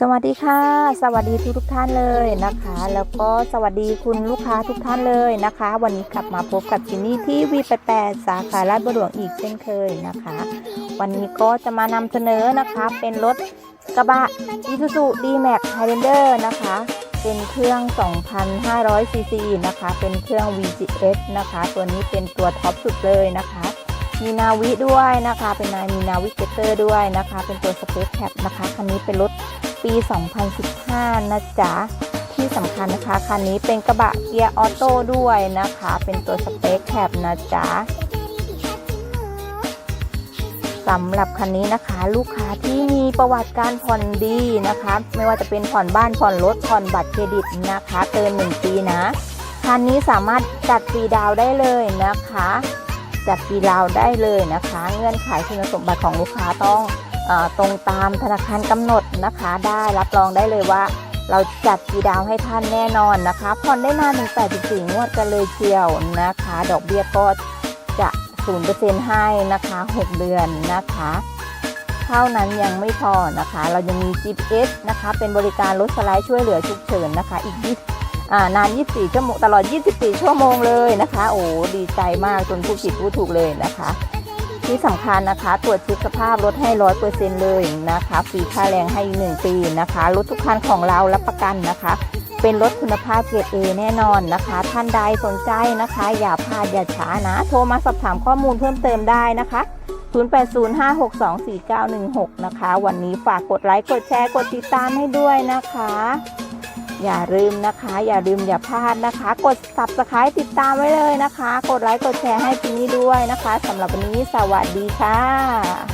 สวัสดีค่ะ สวัสดีทุกทุกท่านเลยนะคะ แล้วก็สวัสดีคุณลูกค้าทุกท่านเลยนะคะ วันนี้กลับมาพบกับจินนี่ที่ V88 สาขาลาดบัวหลวงอีกเช่นเคยนะคะ วันนี้ก็จะมานำเสนอนะคะเป็นรถกระบะ Isuzu D-Max Highlander นะคะ เป็นเครื่อง 2,500 ซีซีนะคะ เป็นเครื่อง VGS นะคะ ตัวนี้เป็นตัวท็อปสุดเลยนะคะมีนาวิด้วยนะคะ เป็นนายมีนาวิเกเตอร์ด้วยนะคะ เป็นตัวสเปซแคปนะคะ คันนี้เป็นรถ ปี 2015 นะจ๊ะ ที่สำคัญนะคะคันนี้เป็นกระบะเกียร์ออโต้ด้วยนะคะ เป็นตัวสเปซแคปนะจ๊ะสำหรับคันนี้นะคะลูกค้าที่มีประวัติการผ่อนดีนะคะ ไม่ว่าจะเป็นผ่อนบ้านผ่อนรถผ่อนบัตรเครดิตนะคะเกิน 1 ปีนะคันนี้สามารถจัดฟรีดาวได้เลยนะคะ จัดฟรีดาวได้เลยนะคะ เงื่อนไขคุณสมบัติของลูกค้าต้อง ตรงตามธนาคารกำหนดนะคะได้รับรองได้เลยว่า เราจัดฟรีดาวให้ท่านแน่นอนนะคะผ่อนได้นานถึง84งวดกันเลยเชียวนะคะ ดอกเบี้ยก็จะ0%ให้นะคะ 6 เดือนนะคะเท่านั้นยังไม่พอนะคะ เรายังมี GPS นะคะ เป็นบริการรถสไลด์ช่วยเหลือฉุกเฉินนะคะ อีก20อ่นาน 24 ชั่วโมง ตลอด 24 ชั่วโมงเลยนะคะ โอ้ ดีใจมากจนผู้ผิดผู้ถูกเลยนะคะ ที่สำคัญนะคะ ตรวจเช็คสภาพรถให้ร้อยเปอร์เซ็นต์เลยนะคะฟรีค่าแรงให้อีกหนึ่งปีนะคะรถทุกคันของเรารับประกันนะคะ เป็นรถคุณภาพเกรดเอแน่นอนนะคะ ท่านใดสนใจนะคะ อย่าพลาดอย่าช้านะ โทรมาสอบถามข้อมูลเพิ่มเติมได้นะคะ 0805624916 นะคะ วันนี้ฝากกดไลค์กดแชร์กดติดตามให้ด้วยนะคะ อย่าลืมนะคะ อย่าลืมอย่าพลาดนะคะ กด subscribe ติดตามไว้เลยนะคะ กดไลค์กดแชร์ให้จินนี่ด้วยนะคะสำหรับวันนี้สวัสดีค่ะ